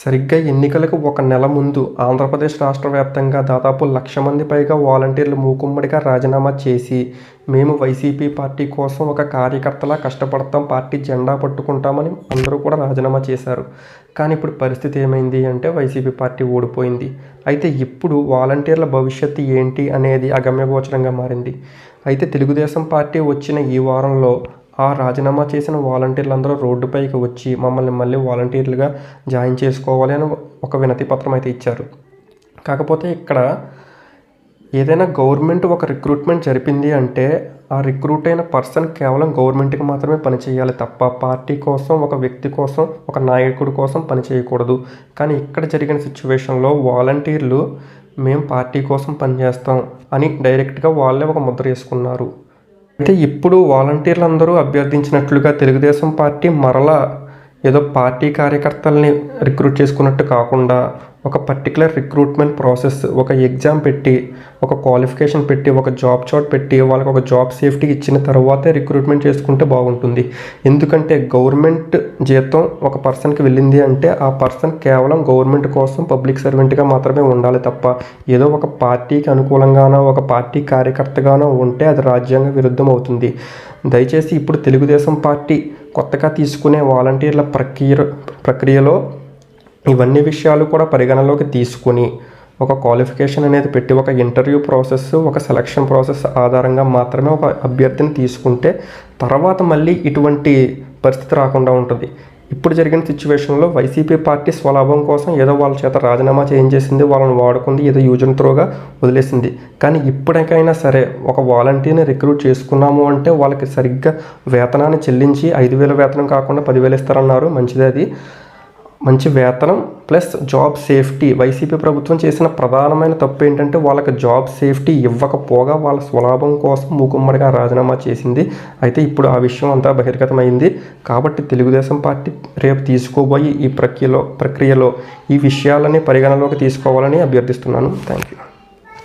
సరిగ్గా ఎన్నికలకు ఒక నెల ముందు ఆంధ్రప్రదేశ్ రాష్ట్ర వ్యాప్తంగా దాదాపు లక్ష మంది పైగా వాలంటీర్లు మూకుమ్మడిగా రాజీనామా చేసి మేము వైసీపీ పార్టీ కోసం ఒక కార్యకర్తలా కష్టపడతాం పార్టీ జెండా పట్టుకుంటామని అందరూ కూడా రాజీనామా చేశారు. కానీ ఇప్పుడు పరిస్థితి ఏమైంది అంటే వైసీపీ పార్టీ ఓడిపోయింది. అయితే ఇప్పుడు వాలంటీర్ల భవిష్యత్తు ఏంటి అనేది అగమ్యగోచరంగా మారింది. అయితే తెలుగుదేశం పార్టీ వచ్చిన ఈ వారంలో ఆ రాజీనామా చేసిన వాలంటీర్లు అందరూ రోడ్డుపైకి వచ్చి మమ్మల్ని మళ్ళీ వాలంటీర్లుగా జాయిన్ చేసుకోవాలి అని ఒక వినతి పత్రం అయితే ఇచ్చారు. కాకపోతే ఇక్కడ ఏదైనా గవర్నమెంట్ ఒక రిక్రూట్మెంట్ జరిపింది అంటే ఆ రిక్రూట్ అయిన పర్సన్ కేవలం గవర్నమెంట్కి మాత్రమే పనిచేయాలి తప్ప పార్టీ కోసం ఒక వ్యక్తి కోసం ఒక నాయకుడి కోసం పని చేయకూడదు. కానీ ఇక్కడ జరిగిన సిచ్యువేషన్లో వాలంటీర్లు మేము పార్టీ కోసం పనిచేస్తాం అని డైరెక్ట్గా వాళ్ళే ఒక ముద్ర వేసుకున్నారు. అయితే ఇప్పుడు వాలంటీర్లందరూ అభ్యర్థించినట్లుగా తెలుగుదేశం పార్టీ మరలా ఏదో పార్టీ కార్యకర్తల్ని రిక్రూట్ చేసుకున్నట్టు కాకుండా ఒక పర్టికులర్ రిక్రూట్మెంట్ ప్రాసెస్ ఒక ఎగ్జామ్ పెట్టి ఒక క్వాలిఫికేషన్ పెట్టి ఒక జాబ్ చాట్ పెట్టి వాళ్ళకి ఒక జాబ్ సేఫ్టీ ఇచ్చిన తర్వాతే రిక్రూట్మెంట్ చేసుకుంటే బాగుంటుంది. ఎందుకంటే గవర్నమెంట్ జీతం ఒక పర్సన్కి వెళ్ళింది అంటే ఆ పర్సన్ కేవలం గవర్నమెంట్ కోసం పబ్లిక్ సర్వెంట్గా మాత్రమే ఉండాలి తప్ప ఏదో ఒక పార్టీకి అనుకూలంగానో ఒక పార్టీ కార్యకర్తగానో ఉంటే అది రాజ్యాంగ విరుద్ధం అవుతుంది దయచేసి ఇప్పుడు తెలుగుదేశం పార్టీ కొత్తగా తీసుకునే వాలంటీర్ల ప్రక్రియ ప్రక్రియలో ఇవన్నీ విషయాలు కూడా పరిగణలోకి తీసుకుని ఒక క్వాలిఫికేషన్ అనేది పెట్టి ఒక ఇంటర్వ్యూ ప్రాసెస్ ఒక సెలక్షన్ ప్రాసెస్ ఆధారంగా మాత్రమే ఒక అభ్యర్థిని తీసుకుంటే తర్వాత మళ్ళీ ఇటువంటి పరిస్థితి రాకుండా ఉంటుంది. ఇప్పుడు జరిగిన సిచ్యువేషన్లో వైసీపీ పార్టీ స్వలాభం కోసం ఏదో వాళ్ళ చేత రాజీనామా చేయించేసింది వాళ్ళని వాడుకుంది ఏదో యూజ్ అండ్ త్రోగా వదిలేసింది. కానీ ఇప్పటికైనా సరే ఒక వాలంటీర్ని రిక్రూట్ చేసుకున్నాము అంటే వాళ్ళకి సరిగ్గా వేతనాన్ని చెల్లించి ఐదు వేల వేతనం కాకుండా పదివేలు ఇస్తారన్నారు. మంచిది అది. మంచి వేతనం ప్లస్ జాబ్ సేఫ్టీ. వైసీపీ ప్రభుత్వం చేసిన ప్రధానమైన తప్పు ఏంటంటే వాళ్ళకి జాబ్ సేఫ్టీ ఇవ్వకపోగా వాళ్ళ స్వలాభం కోసం మూకుమ్మడిగా రాజీనామా చేసింది. అయితే ఇప్పుడు ఆ విషయం అంతా బహిర్గతమైంది. కాబట్టి తెలుగుదేశం పార్టీ రేపు తీసుకోబోయి ఈ ప్రక్రియలో ప్రక్రియలో ఈ విషయాలని పరిగణలోకి తీసుకోవాలని అభ్యర్థిస్తున్నాను. Thank you